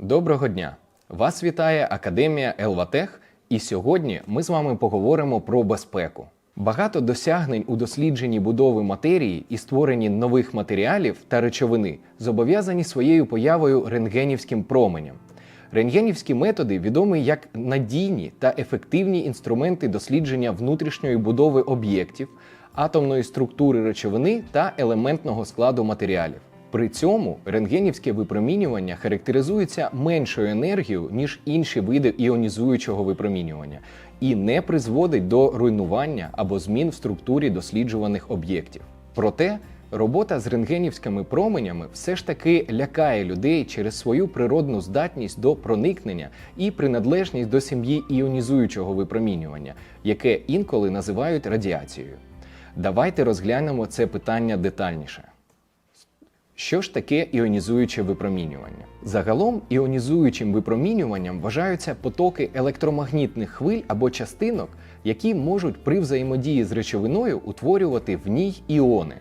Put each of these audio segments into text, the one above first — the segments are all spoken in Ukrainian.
Доброго дня! Вас вітає Академія Елватех, і сьогодні ми з вами поговоримо про безпеку. Багато досягнень у дослідженні будови матерії і створенні нових матеріалів та речовини зобов'язані своєю появою рентгенівським променям. Рентгенівські методи відомі як надійні та ефективні інструменти дослідження внутрішньої будови об'єктів, атомної структури речовини та елементного складу матеріалів. При цьому рентгенівське випромінювання характеризується меншою енергією, ніж інші види іонізуючого випромінювання, і не призводить до руйнування або змін в структурі досліджуваних об'єктів. Проте робота з рентгенівськими променями все ж таки лякає людей через свою природну здатність до проникнення і приналежність до сім'ї іонізуючого випромінювання, яке інколи називають радіацією. Давайте розглянемо це питання детальніше. Що ж таке іонізуюче випромінювання? Загалом іонізуючим випромінюванням вважаються потоки електромагнітних хвиль або частинок, які можуть при взаємодії з речовиною утворювати в ній іони.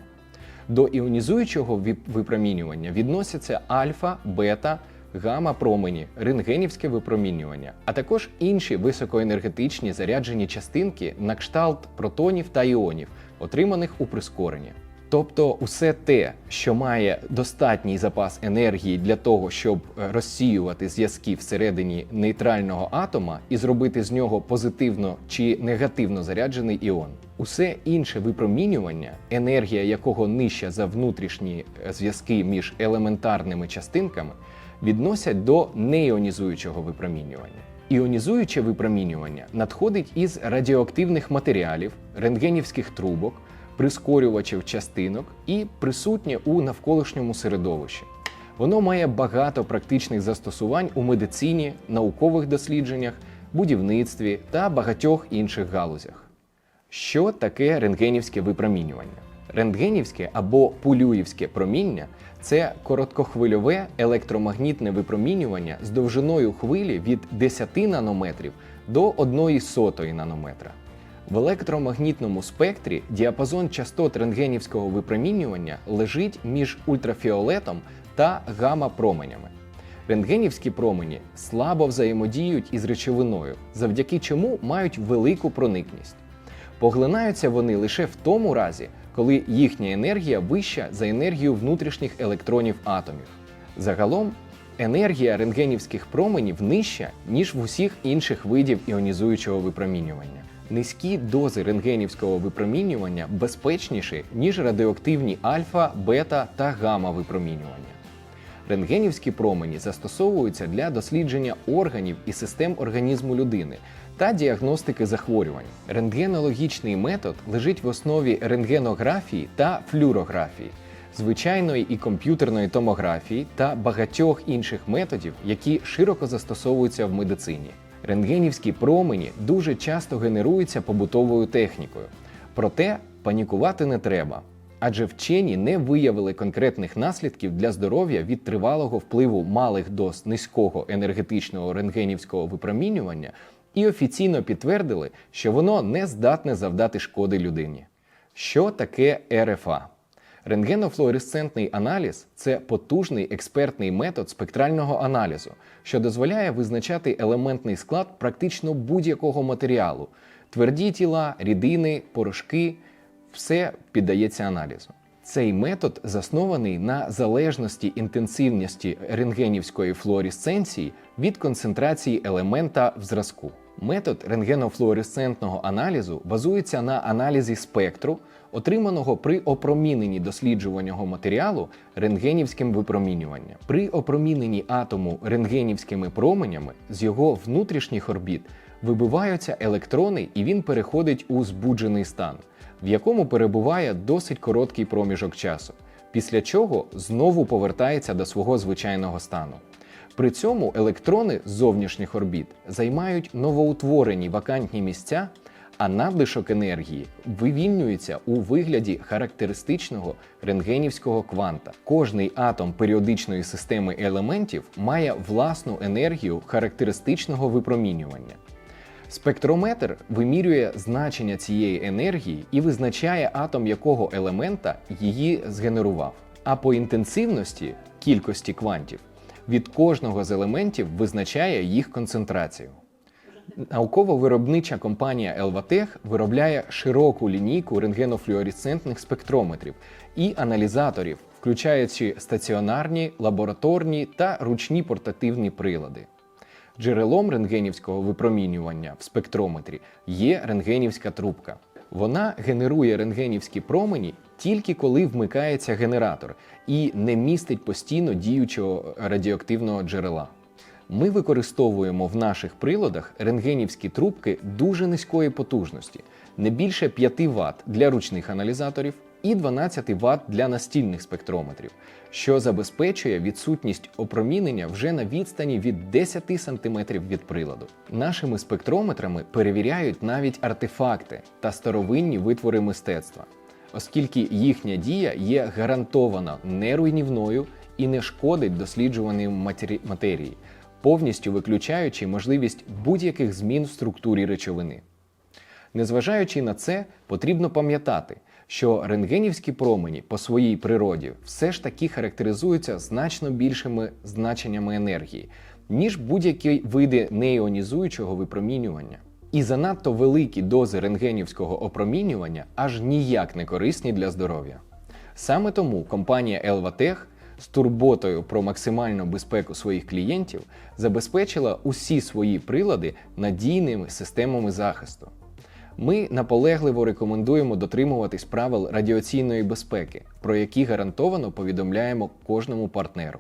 До іонізуючого випромінювання відносяться альфа, бета, гамма промені, рентгенівське випромінювання, а також інші високоенергетичні заряджені частинки на кшталт протонів та іонів, отриманих у прискоренні. Тобто, усе те, що має достатній запас енергії для того, щоб е, розсіювати зв'язки всередині нейтрального атома і зробити з нього позитивно чи негативно заряджений іон. Усе інше випромінювання, енергія якого нижча за внутрішні е, зв'язки між елементарними частинками, відносять до неіонізуючого випромінювання. Іонізуюче випромінювання надходить із радіоактивних матеріалів, рентгенівських трубок, прискорювачів частинок і присутнє у навколишньому середовищі. Воно має багато практичних застосувань у медицині, наукових дослідженнях, будівництві та багатьох інших галузях. Що таке рентгенівське випромінювання? Рентгенівське або пулюївське проміння це короткохвильове електромагнітне випромінювання з довжиною хвилі від 10 нанометрів до 1 сотої нанометра. В електромагнітному спектрі діапазон частот рентгенівського випромінювання лежить між ультрафіолетом та гамма-променями. Рентгенівські промені слабо взаємодіють із речовиною, завдяки чому мають велику проникність. Поглинаються вони лише в тому разі, коли їхня енергія вища за енергію внутрішніх електронів атомів. Загалом, енергія рентгенівських променів нижча, ніж в усіх інших видів іонізуючого випромінювання. Низькі дози рентгенівського випромінювання безпечніші, ніж радіоактивні альфа, бета та гамма випромінювання. Рентгенівські промені застосовуються для дослідження органів і систем організму людини та діагностики захворювань. Рентгенологічний метод лежить в основі рентгенографії та флюорографії, звичайної і комп'ютерної томографії та багатьох інших методів, які широко застосовуються в медицині. Рентгенівські промені дуже часто генеруються побутовою технікою. Проте панікувати не треба, адже вчені не виявили конкретних наслідків для здоров'я від тривалого впливу малих доз низького енергетичного рентгенівського випромінювання і офіційно підтвердили, що воно не здатне завдати шкоди людині. Що таке РФА? Рентгенофлуоресцентний аналіз це потужний експертний метод спектрального аналізу, що дозволяє визначати елементний склад практично будь-якого матеріалу: тверді тіла, рідини, порошки все піддається аналізу. Цей метод заснований на залежності інтенсивності рентгенівської флуоресценції від концентрації елемента в зразку. Метод рентгенофлуоресцентного аналізу базується на аналізі спектру, отриманого при опроміненні досліджуваного матеріалу рентгенівським випромінюванням. При опроміненні атому рентгенівськими променями з його внутрішніх орбіт вибиваються електрони, і він переходить у збуджений стан, в якому перебуває досить короткий проміжок часу, після чого знову повертається до свого звичайного стану. При цьому електрони з зовнішніх орбіт займають новоутворені вакантні місця, а надлишок енергії вивільнюється у вигляді характеристичного рентгенівського кванта. Кожний атом періодичної системи елементів має власну енергію характеристичного випромінювання. Спектрометр вимірює значення цієї енергії і визначає атом якого елемента її згенерував. А по інтенсивності кількості квантів від кожного з елементів визначає їх концентрацію. Науково-виробнича компанія Елватех виробляє широку лінійку рентгенофлюоресцентних спектрометрів і аналізаторів, включаючи стаціонарні, лабораторні та ручні портативні прилади. Джерелом рентгенівського випромінювання в спектрометрі є рентгенівська трубка. Вона генерує рентгенівські промені тільки коли вмикається генератор і не містить постійно діючого радіоактивного джерела. Ми використовуємо в наших приладах рентгенівські трубки дуже низької потужності, не більше 5 Вт для ручних аналізаторів і 12 Вт для настільних спектрометрів, що забезпечує відсутність опромінення вже на відстані від 10 см від приладу. Нашими спектрометрами перевіряють навіть артефакти та старовинні витвори мистецтва, оскільки їхня дія є гарантовано неруйнівною і не шкодить досліджуваній матері- матерії, повністю виключаючи можливість будь-яких змін в структурі речовини. Незважаючи на це, потрібно пам'ятати, що рентгенівські промені по своїй природі все ж таки характеризуються значно більшими значеннями енергії, ніж будь-які види неіонізуючого випромінювання. І занадто великі дози рентгенівського опромінювання аж ніяк не корисні для здоров'я. Саме тому компанія Елватех з турботою про максимальну безпеку своїх клієнтів забезпечила усі свої прилади надійними системами захисту. Ми наполегливо рекомендуємо дотримуватись правил радіаційної безпеки, про які гарантовано повідомляємо кожному партнеру.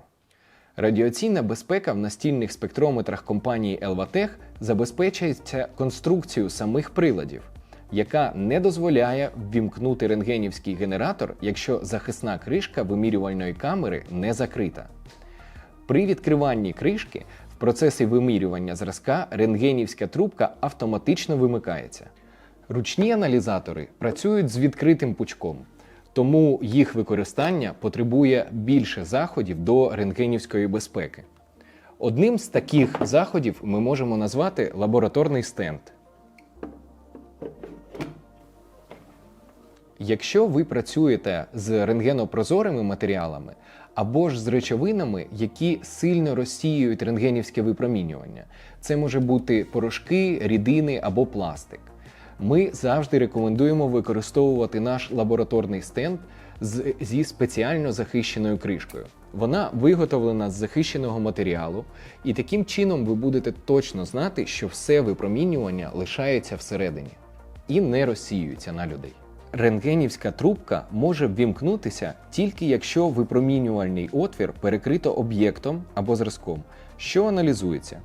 Радіаційна безпека в настільних спектрометрах компанії Elvatech забезпечується конструкцією самих приладів, яка не дозволяє ввімкнути рентгенівський генератор, якщо захисна кришка вимірювальної камери не закрита. При відкриванні кришки в процесі вимірювання зразка рентгенівська трубка автоматично вимикається. Ручні аналізатори працюють з відкритим пучком, тому їх використання потребує більше заходів до рентгенівської безпеки. Одним з таких заходів ми можемо назвати лабораторний стенд. Якщо ви працюєте з рентгенопрозорими матеріалами або ж з речовинами, які сильно розсіюють рентгенівське випромінювання, це може бути порошки, рідини або пластик. Ми завжди рекомендуємо використовувати наш лабораторний стенд зі спеціально захищеною кришкою. Вона виготовлена з захищеного матеріалу, і таким чином ви будете точно знати, що все випромінювання лишається всередині і не розсіюється на людей. Рентгенівська трубка може ввімкнутися тільки якщо випромінювальний отвір перекрито об'єктом або зразком, що аналізується.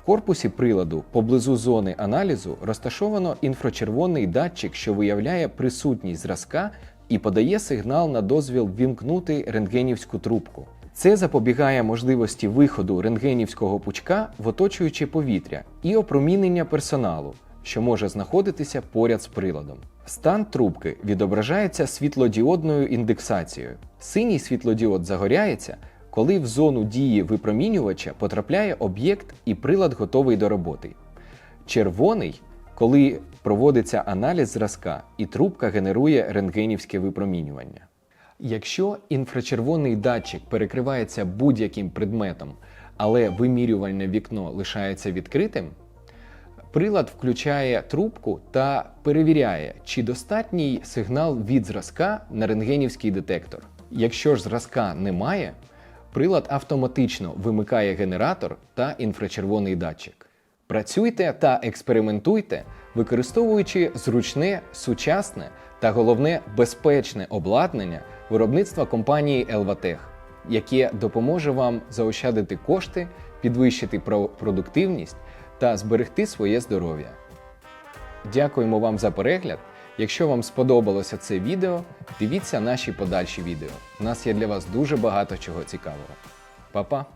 В корпусі приладу поблизу зони аналізу розташовано інфрачервоний датчик, що виявляє присутність зразка і подає сигнал на дозвіл ввімкнути рентгенівську трубку. Це запобігає можливості виходу рентгенівського пучка в оточуюче повітря і опромінення персоналу, що може знаходитися поряд з приладом. Стан трубки відображається світлодіодною індексацією. Синій світлодіод загоряється, коли в зону дії випромінювача потрапляє об'єкт і прилад готовий до роботи. Червоний, коли проводиться аналіз зразка і трубка генерує рентгенівське випромінювання. Якщо інфрачервоний датчик перекривається будь-яким предметом, але вимірювальне вікно лишається відкритим, прилад включає трубку та перевіряє, чи достатній сигнал від зразка на рентгенівський детектор. Якщо ж зразка немає, прилад автоматично вимикає генератор та інфрачервоний датчик. Працюйте та експериментуйте, використовуючи зручне, сучасне та головне безпечне обладнання виробництва компанії Elvatech, яке допоможе вам заощадити кошти, підвищити продуктивність та зберегти своє здоров'я. Дякуємо вам за перегляд. Якщо вам сподобалося це відео, дивіться наші подальші відео. У нас є для вас дуже багато чого цікавого. Па-па!